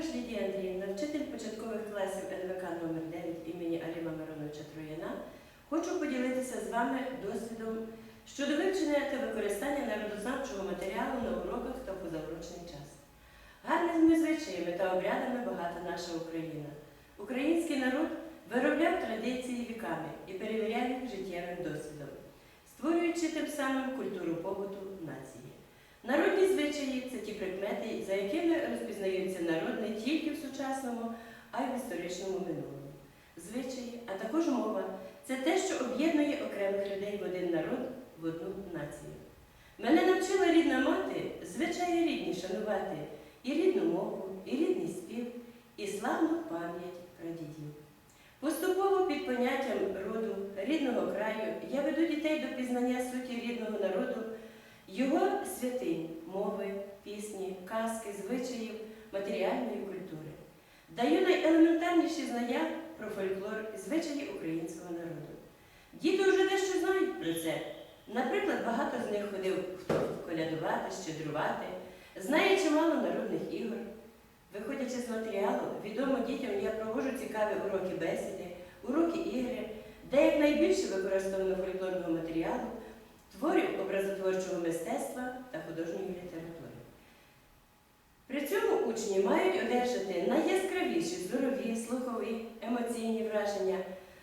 Ярош Лідія Андріївна, вчитель початкових класів НВК номер 9 імені Аліма Мироновича Трояна, хочу поділитися з вами досвідом щодо вивчення та використання народознавчого матеріалу на уроках та позаурочний час. Гарними звичаями та обрядами багата наша Україна. Український народ виробляв традиції віками і перевіряв їх життєвим досвідом, створюючи тим самим культуру побуту нації. Народні звичаї це ті прикмети, за якими розпізнаються народ не тільки в сучасному, а й в історичному минулому. Звичаї, а також мова це те, що об'єднує окремих людей в один народ, в одну націю. Мене навчила рідна мати звичаї рідні шанувати і рідну мову, і рідний спів, і славну пам'ять прадідів. Поступово під поняттям роду, рідного краю я веду дітей до пізнання суті рідного народу, його святинь, мови, пісні, казки, звичаїв, матеріальної культури. Даю найелементарніші знання про фольклор і звичаї українського народу. Діти вже дещо знають про це. Наприклад, багато з них ходив хто колядувати, щедрувати, знає чимало народних ігор. Виходячи з матеріалу, відомо дітям я проводжу цікаві уроки бесіди, уроки ігри, де якнайбільше використовано фольклорного матеріалу, творів образотворчого мистецтва та художньої літератури. При цьому учні мають одержати найяскравіші зорові, слухові, емоційні враження,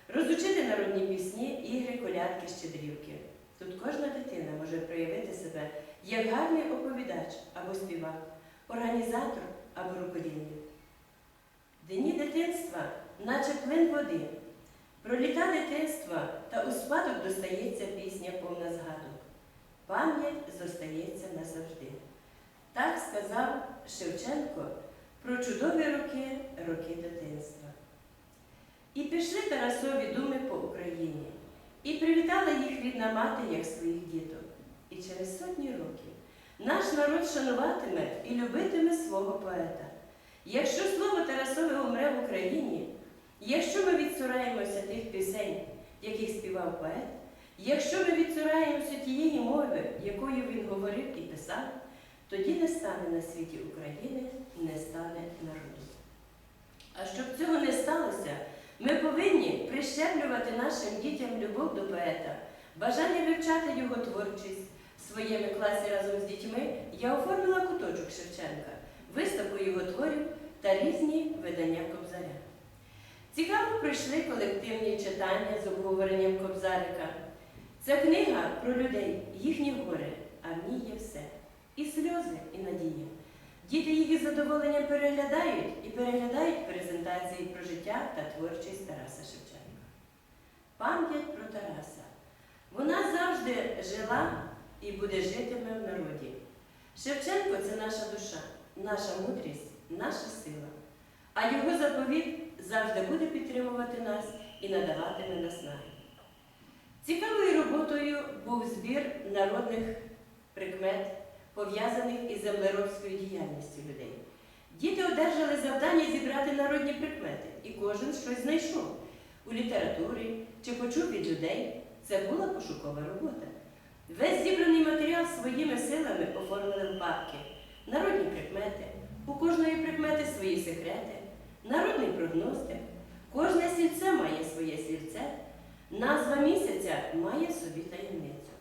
розучити народні пісні, ігри, колядки, щедрівки. Тут кожна дитина може проявити себе як гарний оповідач або співак, організатор або рукодільник. Дні дитинства, наче плин води. Про літа дитинства та у спадок достається пісня повна згадок. Пам'ять зостається назавжди. Так сказав Шевченко про чудові роки, роки дитинства. І пішли Тарасові думи по Україні, і привітала їх рідна мати, як своїх діток. І через сотні років наш народ шануватиме і любитиме свого поета. Якщо слово Тарасове умре в Україні, якщо ми відсураємося тих пісень, яких співав поет, якщо ми відсураємося тієї мови, якою він говорив і писав, тоді не стане на світі України, не стане народу. А щоб цього не сталося, ми повинні прищеплювати нашим дітям любов до поета, бажання вивчати його творчість. В своєму класі разом з дітьми я оформила куточок Шевченка, виставку його творів пройшли колективні читання з обговоренням Кобзарика. Це книга про людей, їхні гори, а в ній є все. І сльози, і надія. Діти їх із задоволенням переглядають і переглядають презентації про життя та творчість Тараса Шевченка. Пам'ять про Тараса. Вона завжди жила і буде житиме в народі. Шевченко це наша душа, наша мудрість, наша сила. А його заповіт завжди буде підтримувати нас і надаватиме наснаги. Цікавою роботою був збір народних прикмет, пов'язаних із землеробською діяльністю людей. Діти одержали завдання зібрати народні прикмети, і кожен щось знайшов у літературі чи почув від людей. Це була пошукова робота. Весь зібраний матеріал своїми силами оформили в папки, народні прикмети, у кожної прикмети свої секрети, народний прогностик, кожне сільце має своє слівце, назва місяця має собі таємницю.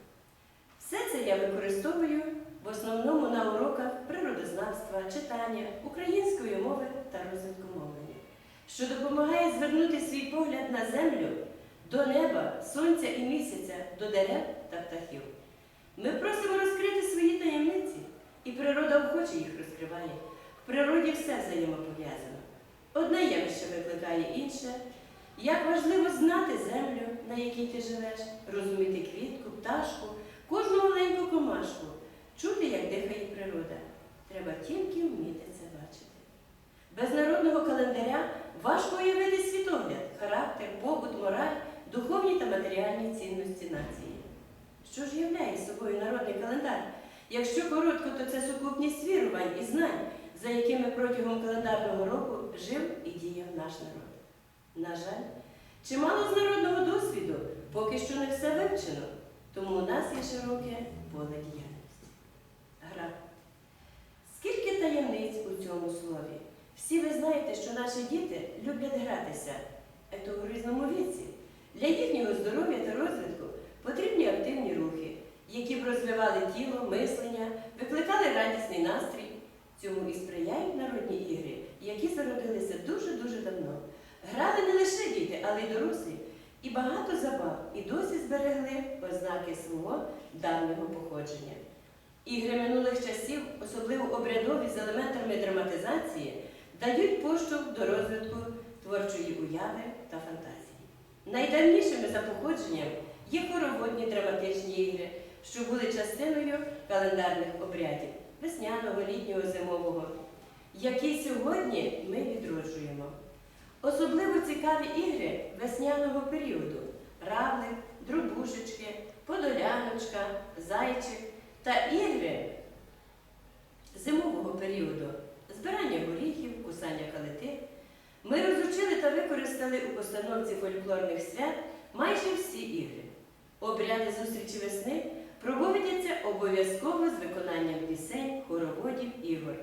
Все це я використовую в основному на уроках природознавства, читання, української мови та розвитку мовлення, що допомагає звернути свій погляд на землю до неба, сонця і місяця, до дерев та птахів. Ми просимо розкрити свої таємниці, і природа охоче їх розкриває. В природі все взаємопов'язано. Одне явище викликає інше. Як важливо знати землю, на якій ти живеш, розуміти квітку, пташку, кожну маленьку комашку, чути, як дихає природа. Треба тільки вміти це бачити. Без народного календаря важко уявити світогляд, характер, побут, мораль, духовні та матеріальні цінності нації. Що ж являє собою народний календар? Якщо коротко, то це сукупність вірувань і знань, за якими протягом календарного року жив і діяв наш народ. На жаль, чимало з народного досвіду поки що не все вивчено, тому у нас є широке поле діяльності. Гра. Скільки таємниць у цьому слові? Всі ви знаєте, що наші діти люблять гратися е, то у різному віці. Для їхнього здоров'я та розвитку потрібні активні рухи, які б розвивали тіло, мислення, викликали радісний настрій. Цьому і сприяють народні ігри, які зародилися дуже-дуже давно. Грали не лише діти, але й дорослі, і багато забав, і досі зберегли ознаки свого давнього походження. Ігри минулих часів, особливо обрядові з елементами драматизації, дають поштовх до розвитку творчої уяви та фантазії. Найдавнішими за походженням є хороводні драматичні ігри, що були частиною календарних обрядів весняного, літнього, зимового, які сьогодні ми відроджуємо. Особливо цікаві ігри весняного періоду равлик, дробушечки, подоляночка, зайчик та ігри зимового періоду збирання горіхів, кусання калити. Ми розучили та використали у постановці фольклорних свят майже всі ігри. Обряди зустрічі весни проводяться обов'язково з виконанням пісень, хороводів, ігор.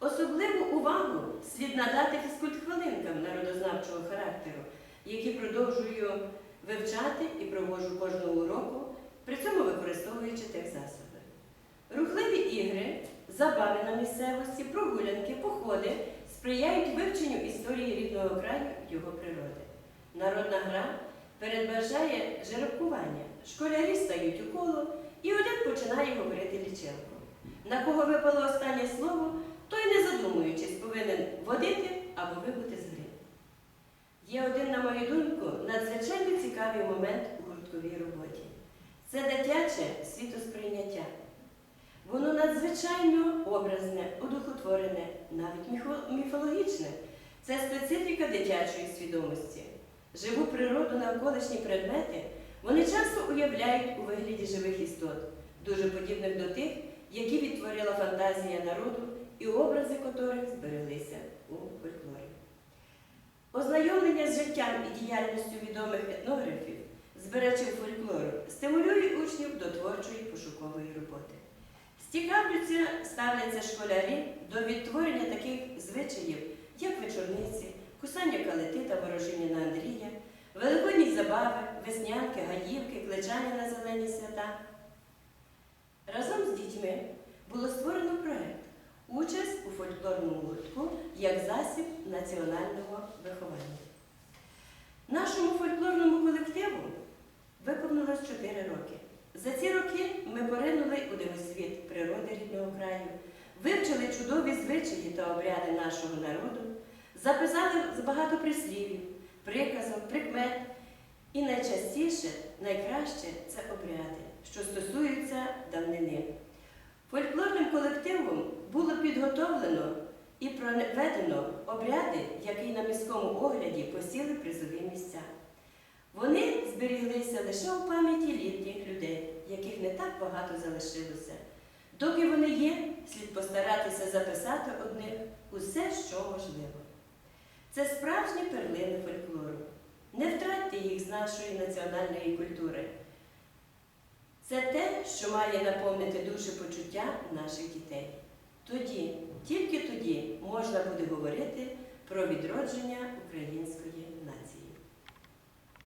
Особливу увагу слід надати фізкульт-хвилинкам народознавчого характеру, які продовжую вивчати і проводжу кожного уроку, при цьому використовуючи техзасоби. Рухливі ігри, забави на місцевості, прогулянки, походи сприяють вивченню історії рідного краю його природи. Народна гра передбачає жеребкування. Школярі стають у коло, і один починає говорити лічилку. На кого випало останнє слово, той, не задумуючись, повинен водити або вибути з гри. Є один, на мою думку, надзвичайно цікавий момент у гуртковій роботі. Це дитяче світосприйняття. Воно надзвичайно образне, одухотворене, навіть міфологічне. Це специфіка дитячої свідомості. Живу природу навколишні предмети вони часто уявляють у вигляді живих істот, дуже подібних до тих, які відтворила фантазія народу і образи котрих збереглися у фольклорі. Ознайомлення з життям і діяльністю відомих етнографів, збирачів фольклору, стимулює учнів до творчої пошукової роботи. З цікавлються ставляться школярі до відтворення таких звичаїв, як вечорниці, кусання калити та ворожіння на Андрія, великодні забави, веснянки, гаївки, кличання на зелені свята. Разом з дітьми було створено проект Участь у фольклорному гуртку як засіб національного виховання. Нашому фольклорному колективу виповнилось 4 роки. За ці роки ми поринули у дивосвіт природи рідного краю, вивчили чудові звичаї та обряди нашого народу, записали багато прислівів, приказок, прикмет. І найчастіше, найкраще це обряди, що стосуються давнини. Фольклорним колективом було підготовлено і проведено обряди, які на міському огляді посіли призові місця. Вони зберіглися лише у пам'яті літніх людей, яких не так багато залишилося. Доки вони є, слід постаратися записати одних усе, що можливо. Це справжні перлини фольклору. Не втратьте їх з нашої національної культури. Це те, що має наповнити душі почуття наших дітей. Тоді, тільки тоді можна буде говорити про відродження української